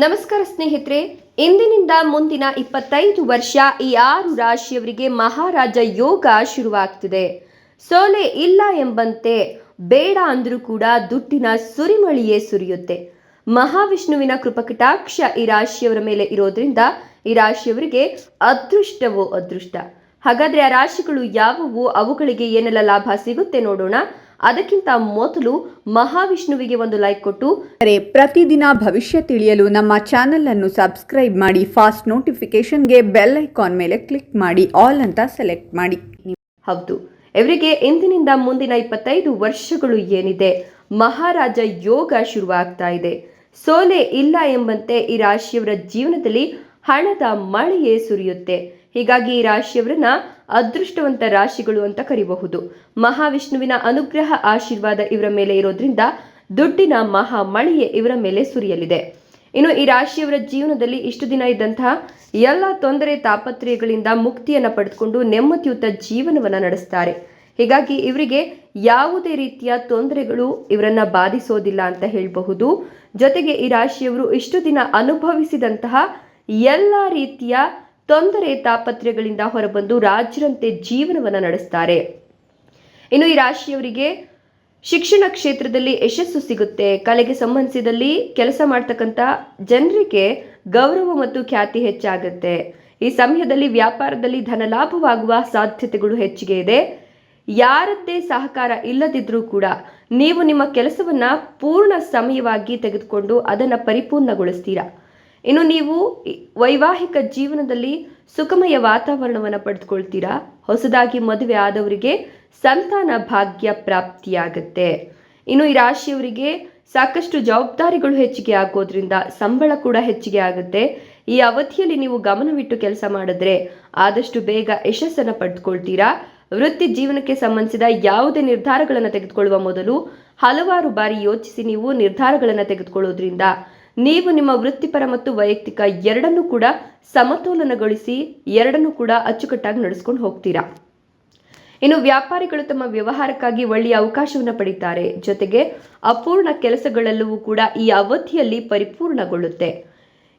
ನಮಸ್ಕಾರ ಸ್ನೇಹಿತರೆ, ಇಂದಿನಿಂದ ಮುಂದಿನ ಇಪ್ಪತ್ತೈದು ವರ್ಷ ಈ ಆರು ರಾಶಿಯವರಿಗೆ ಮಹಾರಾಜ ಯೋಗ ಶುರುವಾಗ್ತಿದೆ. ಸೋಲೆ ಇಲ್ಲ ಎಂಬಂತೆ ಬೇಡ ಅಂದ್ರೂ ಕೂಡ ದುಡ್ಡಿನ ಸುರಿಮಳಿಯೇ ಸುರಿಯುತ್ತೆ. ಮಹಾವಿಷ್ಣುವಿನ ಕೃಪಕಟಾಕ್ಷ ಈ ರಾಶಿಯವರ ಮೇಲೆ ಇರೋದ್ರಿಂದ ಈ ರಾಶಿಯವರಿಗೆ ಅದೃಷ್ಟವೋ ಅದೃಷ್ಟ. ಹಾಗಾದ್ರೆ ಆ ರಾಶಿಗಳು ಯಾವುವು? ಅವುಗಳಿಗೆ ಏನೆಲ್ಲ ಲಾಭ ಸಿಗುತ್ತೆ ನೋಡೋಣ. ಅದಕ್ಕಿಂತ ಮೊದಲು ಮಹಾವಿಷ್ಣುವಿಗೆ ಒಂದು ಲೈಕ್ ಕೊಟ್ಟು ಕರೆ ಪ್ರತಿದಿನ ಭವಿಷ್ಯ ತಿಳಿಯಲು ನಮ್ಮ ಚಾನೆಲ್ ಅನ್ನು ಸಬ್ಸ್ಕ್ರೈಬ್ ಮಾಡಿ ಫಾಸ್ಟ್ ನೋಟಿಫಿಕೇಶನ್ಗೆ ಬೆಲ್ ಐಕಾನ್ ಮೇಲೆ ಕ್ಲಿಕ್ ಮಾಡಿ ಆಲ್ ಅಂತ ಸೆಲೆಕ್ಟ್ ಮಾಡಿ. ಹೌದು. ಇವರಿಗೆ ಇಂದಿನಿಂದ ಮುಂದಿನ ಇಪ್ಪತ್ತೈದು ವರ್ಷಗಳು ಏನಿದೆ ಮಹಾರಾಜ ಯೋಗ ಶುರುವಾಗ್ತಾ ಇದೆ. ಸೋಲೆ ಇಲ್ಲ ಎಂಬಂತೆ ಈ ರಾಶಿಯವರ ಜೀವನದಲ್ಲಿ ಹಣದ ಮಳೆಯೇ ಸುರಿಯುತ್ತೆ. ಹೀಗಾಗಿ ಈ ರಾಶಿಯವರನ್ನ ಅದೃಷ್ಟವಂತ ರಾಶಿಗಳು ಅಂತ ಕರಿಬಹುದು. ಮಹಾವಿಷ್ಣುವಿನ ಅನುಗ್ರಹ ಆಶೀರ್ವಾದ ಇವರ ಮೇಲೆ ಇರೋದ್ರಿಂದ ದುಡ್ಡಿನ ಮಹಾ ಮಳೆಯೇ ಇವರ ಮೇಲೆ ಸುರಿಯಲಿದೆ. ಇನ್ನು ಈ ರಾಶಿಯವರ ಜೀವನದಲ್ಲಿ ಇಷ್ಟು ದಿನ ಇದ್ದಂತಹ ಎಲ್ಲ ತೊಂದರೆ ತಾಪತ್ರಯಗಳಿಂದ ಮುಕ್ತಿಯನ್ನು ಪಡೆದುಕೊಂಡು ನೆಮ್ಮದಿಯುತ ಜೀವನವನ್ನು ನಡೆಸ್ತಾರೆ. ಹೀಗಾಗಿ ಇವರಿಗೆ ಯಾವುದೇ ರೀತಿಯ ತೊಂದರೆಗಳು ಇವರನ್ನ ಬಾಧಿಸೋದಿಲ್ಲ ಅಂತ ಹೇಳಬಹುದು. ಜೊತೆಗೆ ಈ ರಾಶಿಯವರು ಇಷ್ಟು ದಿನ ಅನುಭವಿಸಿದಂತಹ ಎಲ್ಲ ರೀತಿಯ ತೊಂದರೆ ತಾಪತ್ರಯಗಳಿಂದ ಹೊರಬಂದು ರಾಜರಂತೆ ಜೀವನವನ್ನು ನಡೆಸ್ತಾರೆ. ಇನ್ನು ಈ ರಾಶಿಯವರಿಗೆ ಶಿಕ್ಷಣ ಕ್ಷೇತ್ರದಲ್ಲಿ ಯಶಸ್ಸು ಸಿಗುತ್ತೆ. ಕಲೆಗೆ ಸಂಬಂಧಿಸಿದಲ್ಲಿ ಕೆಲಸ ಮಾಡ್ತಕ್ಕಂಥ ಜನರಿಗೆ ಗೌರವ ಮತ್ತು ಖ್ಯಾತಿ ಹೆಚ್ಚಾಗುತ್ತೆ. ಈ ಸಮಯದಲ್ಲಿ ವ್ಯಾಪಾರದಲ್ಲಿ ಧನ ಲಾಭವಾಗುವ ಸಾಧ್ಯತೆಗಳು ಹೆಚ್ಚಿಗೆ ಇದೆ. ಯಾರದ್ದೇ ಸಹಕಾರ ಇಲ್ಲದಿದ್ರೂ ಕೂಡ ನೀವು ನಿಮ್ಮ ಕೆಲಸವನ್ನ ಪೂರ್ಣ ಸಮಯವಾಗಿ ತೆಗೆದುಕೊಂಡು ಅದನ್ನು ಪರಿಪೂರ್ಣಗೊಳಿಸ್ತೀರಾ? ಇನ್ನು ನೀವು ವೈವಾಹಿಕ ಜೀವನದಲ್ಲಿ ಸುಖಮಯ ವಾತಾವರಣವನ್ನು ಪಡೆದುಕೊಳ್ತೀರಾ? ಹೊಸದಾಗಿ ಮದುವೆ ಆದವರಿಗೆ ಸಂತಾನ ಭಾಗ್ಯ ಪ್ರಾಪ್ತಿಯಾಗತ್ತೆ. ಇನ್ನು ಈ ರಾಶಿಯವರಿಗೆ ಸಾಕಷ್ಟು ಜವಾಬ್ದಾರಿಗಳು ಹೆಚ್ಚಿಗೆ ಆಗೋದ್ರಿಂದ ಸಂಬಳ ಕೂಡ ಹೆಚ್ಚಿಗೆ ಆಗುತ್ತೆ. ಈ ಅವಧಿಯಲ್ಲಿ ನೀವು ಗಮನವಿಟ್ಟು ಕೆಲಸ ಮಾಡಿದ್ರೆ ಆದಷ್ಟು ಬೇಗ ಯಶಸ್ಸನ್ನು ಪಡೆದುಕೊಳ್ತೀರಾ? ವೃತ್ತಿ ಜೀವನಕ್ಕೆ ಸಂಬಂಧಿಸಿದ ಯಾವುದೇ ನಿರ್ಧಾರಗಳನ್ನು ತೆಗೆದುಕೊಳ್ಳುವ ಮೊದಲು ಹಲವಾರು ಬಾರಿ ಯೋಚಿಸಿ ನೀವು ನಿರ್ಧಾರಗಳನ್ನು ತೆಗೆದುಕೊಳ್ಳೋದ್ರಿಂದ ನೀವು ನಿಮ್ಮ ವೃತ್ತಿಪರ ಮತ್ತು ವೈಯಕ್ತಿಕ ಎರಡನ್ನೂ ಕೂಡ ಸಮತೋಲನಗೊಳಿಸಿ, ಎರಡನ್ನೂ ಕೂಡ ಅಚ್ಚುಕಟ್ಟಾಗಿ ನಡೆಸ್ಕೊಂಡು ಹೋಗ್ತೀರಾ? ಇನ್ನು ವ್ಯಾಪಾರಿಗಳು ತಮ್ಮ ವ್ಯವಹಾರಕ್ಕಾಗಿ ಒಳ್ಳೆಯ ಅವಕಾಶವನ್ನು ಪಡೀತಾರೆ. ಜೊತೆಗೆ ಅಪೂರ್ಣ ಕೆಲಸಗಳೆಲ್ಲವೂ ಕೂಡ ಈ ಅವಧಿಯಲ್ಲಿ ಪರಿಪೂರ್ಣಗೊಳ್ಳುತ್ತೆ.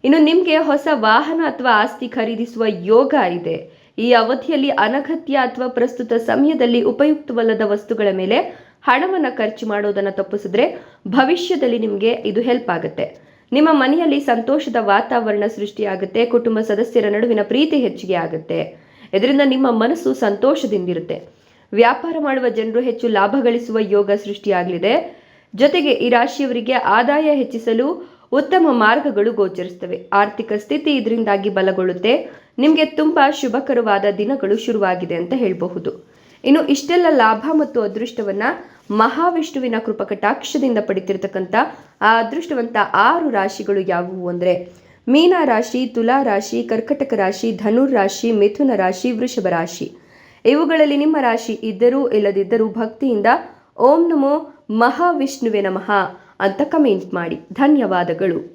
ಇನ್ನು ನಿಮಗೆ ಹೊಸ ವಾಹನ ಅಥವಾ ಆಸ್ತಿ ಖರೀದಿಸುವ ಯೋಗ ಇದೆ. ಈ ಅವಧಿಯಲ್ಲಿ ಅನಗತ್ಯ ಅಥವಾ ಪ್ರಸ್ತುತ ಸಮಯದಲ್ಲಿ ಉಪಯುಕ್ತವಲ್ಲದ ವಸ್ತುಗಳ ಮೇಲೆ ಹಣವನ್ನು ಖರ್ಚು ಮಾಡೋದನ್ನು ತಪ್ಪಿಸಿದ್ರೆ ಭವಿಷ್ಯದಲ್ಲಿ ನಿಮಗೆ ಇದು ಹೆಲ್ಪ್ ಆಗುತ್ತೆ. ನಿಮ್ಮ ಮನೆಯಲ್ಲಿ ಸಂತೋಷದ ವಾತಾವರಣ ಸೃಷ್ಟಿಯಾಗುತ್ತೆ, ಕುಟುಂಬ ಸದಸ್ಯರ ನಡುವಿನ ಪ್ರೀತಿ ಹೆಚ್ಚಿಗೆ ಆಗುತ್ತೆ. ಇದರಿಂದ ನಿಮ್ಮ ಮನಸ್ಸು ಸಂತೋಷದಿಂದಿರುತ್ತೆ. ವ್ಯಾಪಾರ ಮಾಡುವ ಜನರು ಹೆಚ್ಚು ಲಾಭ ಗಳಿಸುವ ಯೋಗ ಸೃಷ್ಟಿಯಾಗಲಿದೆ. ಜೊತೆಗೆ ಈ ರಾಶಿಯವರಿಗೆ ಆದಾಯ ಹೆಚ್ಚಿಸಲು ಉತ್ತಮ ಮಾರ್ಗಗಳು ಗೋಚರಿಸ್ತವೆ ಆರ್ಥಿಕ ಸ್ಥಿತಿ ಇದರಿಂದಾಗಿ ಬಲಗೊಳ್ಳುತ್ತೆ. ನಿಮಗೆ ತುಂಬಾ ಶುಭಕರವಾದ ದಿನಗಳು ಶುರುವಾಗಿದೆ ಅಂತ ಹೇಳಬಹುದು. ಇನ್ನು ಇಷ್ಟೆಲ್ಲ ಲಾಭ ಮತ್ತು ಅದೃಷ್ಟವನ್ನ ಮಹಾವಿಷ್ಣುವಿನ ಕೃಪಕಟಾಕ್ಷದಿಂದ ಪಡಿತಿರ್ತಕ್ಕಂಥ ಆ ಅದೃಷ್ಟವಂತ ಆರು ರಾಶಿಗಳು ಯಾವುವು ಅಂದರೆ ಮೀನ ರಾಶಿ, ತುಲಾ ರಾಶಿ, ಕರ್ಕಟಕ ರಾಶಿ, ಧನುರ್ ರಾಶಿ, ಮಿಥುನ ರಾಶಿ, ವೃಷಭ ರಾಶಿ. ಇವುಗಳಲ್ಲಿ ನಿಮ್ಮ ರಾಶಿ ಇದ್ದರೂ ಇಲ್ಲದಿದ್ದರೂ ಭಕ್ತಿಯಿಂದ ಓಂ ನಮೋ ಮಹಾವಿಷ್ಣುವೆ ನಮಃ ಅಂತ ಕಮೆಂಟ್ ಮಾಡಿ. ಧನ್ಯವಾದಗಳು.